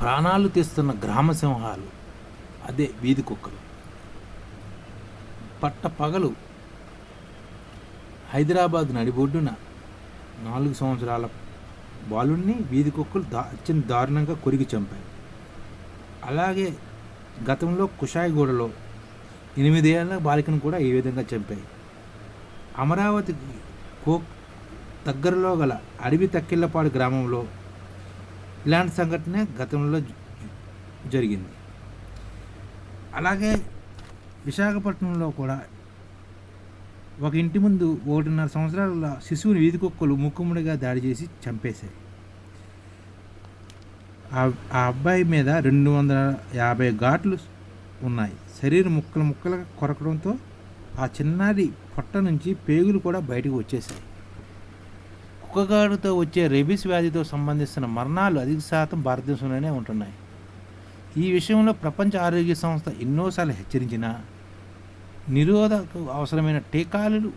ప్రాణాలు తీస్తున్న గ్రామ సింహాలు అదే వీధి కుక్కలు. పట్ట పగలు హైదరాబాద్ నడిబొడ్డున నాలుగు సంవత్సరాల బాలుణ్ణి వీధి కుక్కలు దా అత్యంత దారుణంగా కొరికి చంపాయి. అలాగే గతంలో కుషాయిగూడలో ఎనిమిదేళ్ళ బాలికను కూడా ఈ విధంగా చంపాయి. అమరావతికి కో దగ్గరలో గల అడవి తక్కిళ్ళపాడు గ్రామంలో ఇలాంటి సంఘటన గతంలో జరిగింది. అలాగే విశాఖపట్నంలో కూడా ఒక ఇంటి ముందు ఒకటిన్నర సంవత్సరాల శిశువుని వీధి కుక్కలు ముక్కుముడిగా దాడి చేసి చంపేశాయి. ఆ ఆ అబ్బాయి మీద రెండు వందల యాభై ఘాట్లు ఉన్నాయి. శరీరం ముక్కలు ముక్కలుగా కొరకడంతో ఆ చిన్నారి పొట్ట నుంచి పేగులు కూడా బయటకు వచ్చేసాయి కుక్కగాడుతో వచ్చే రెబిస్ వ్యాధితో సంబంధించిన మరణాలు అధిక శాతం భారతదేశంలోనే ఉంటున్నాయి. ఈ విషయంలో ప్రపంచ ఆరోగ్య సంస్థ ఎన్నోసార్లు హెచ్చరించినా నిరోధక అవసరమైన టీకాలు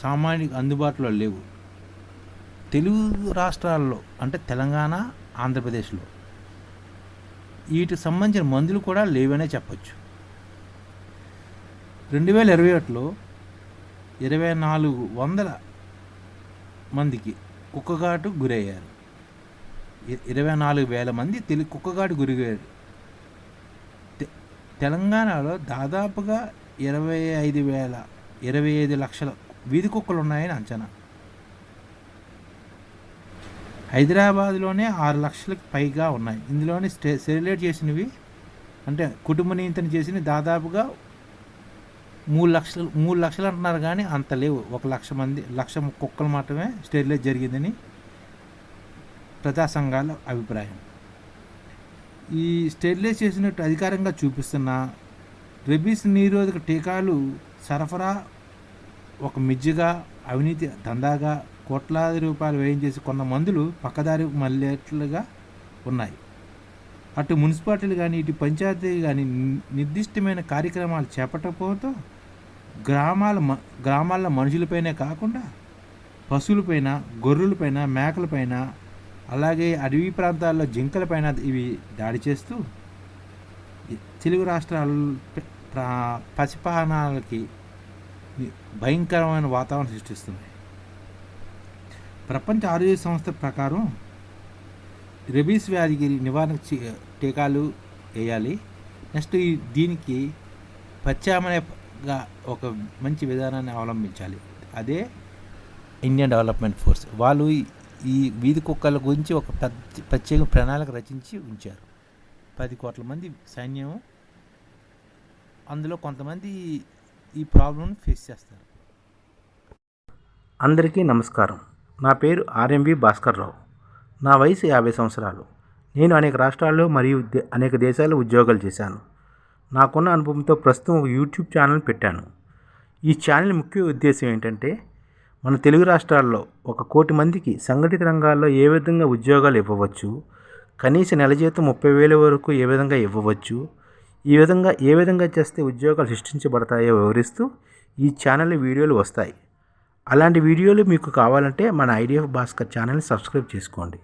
సామాన్యులకు అందుబాటులో లేవు. తెలుగు రాష్ట్రాల్లో అంటే తెలంగాణ ఆంధ్రప్రదేశ్లో వీటికి సంబంధించిన మందులు కూడా లేవనే చెప్పచ్చు. రెండు వేల ఇరవై ఒకటిలో ఇరవై నాలుగు వందల మందికి కుక్కగాటు గురయ్యారు. ఇ- ఇరవై నాలుగు వేల మంది తెలి కుక్కగాటు గురయ్యారు తెలంగాణలో దాదాపుగా ఇరవై ఐదు వేల ఇరవై ఐదు లక్షల వీధి కుక్కలు ఉన్నాయని అంచనా. హైదరాబాద్లోనే ఆరు లక్షలకు పైగా ఉన్నాయి. ఇందులోనే స్టే సెరిలేట్ చేసినవి అంటే కుటుంబ నియంత్రణ చేసినవి దాదాపుగా మూడు లక్షలు మూడు లక్షలు అంటున్నారు కానీ అంత లేవు. ఒక లక్ష మంది లక్ష కుక్కలు మాత్రమే స్టెరిలైజ్ జరిగిందని ప్రజా సంఘాల అభిప్రాయం. ఈ స్టెరిలైజ్ చేసినట్టు అధికారంగా చూపిస్తున్న రెబీస్ నిరోధక టీకాలు సరఫరా ఒక మిజ్జిగా అవినీతి దందాగా కోట్లాది రూపాయలు వ్యయం చేసి కొన్న మందులు పక్కదారి మళ్ళేట్లుగా ఉన్నాయి. అటు మున్సిపాలిటీలు కానీ ఇటు పంచాయతీ కానీ ని- నిర్దిష్టమైన కార్యక్రమాలు చేపట్టకపోవడంతో గ్రామాల మ మనుషులపైనే కాకుండా పశువులపైన గొర్రెలపైన మేకలపైన అలాగే అడవి ప్రాంతాల్లో జింకలపైన ఇవి దాడి చేస్తూ తెలుగు రాష్ట్రాల ప- పసిపానాలకి భయంకరమైన వాతావరణం సృష్టిస్తుంది. ప్రపంచ ఆరోగ్య సంస్థ ప్రకారం రెబీస్ వ్యాధికి నివారణ టీకాలు వేయాలి. నెక్స్ట్ దీనికి దీనికి గా ఒక మంచి విధానాన్ని అవలంబించాలి. అదే ఇండియన్ డెవలప్మెంట్ ఫోర్స్. వాళ్ళు ఈ- వీధి కుక్కల గురించి ఒక ప్రత్యేక ప్రణాళిక రచించి ఉంచారు. పది కోట్ల మంది సైన్యం అందులో కొంతమంది ఈ ప్రాబ్లమ్ని ఫేస్ చేస్తారు. అందరికీ నమస్కారం. నా పేరు ఆర్ఎంవి భాస్కర్ రావు. నా వయసు యాభై సంవత్సరాలు. నేను అనేక రాష్ట్రాల్లో మరియు అనేక దేశాల్లో ఉద్యోగాలు చేశాను. నాకున్న అనుభవంతో ప్రస్తుతం ఒక యూట్యూబ్ ఛానల్ పెట్టాను. ఈ ఛానల్ ముఖ్య ఉద్దేశం ఏంటంటే మన తెలుగు రాష్ట్రాల్లో ఒక కోటి మందికి సంఘటిత రంగాల్లో ఏ విధంగా ఉద్యోగాలు ఇవ్వవచ్చు కనీస నెల జీతం ముప్పై వేల వరకు ఏ విధంగా ఇవ్వవచ్చు ఈ విధంగా ఏ విధంగా చేస్తే ఉద్యోగాలు సృష్టించబడతాయో వివరిస్తూ ఈ ఛానల్ వీడియోలు వస్తాయి. అలాంటి వీడియోలు మీకు కావాలంటే మన ఐడిఎఫ్ భాస్కర్ ఛానల్ని సబ్స్క్రైబ్ చేసుకోండి.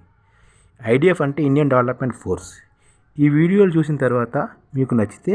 ఐడిఎఫ్ అంటే ఇండియన్ డెవలప్మెంట్ ఫోర్స్. ఈ వీడియోలు చూసిన తర్వాత మీకు నచ్చితే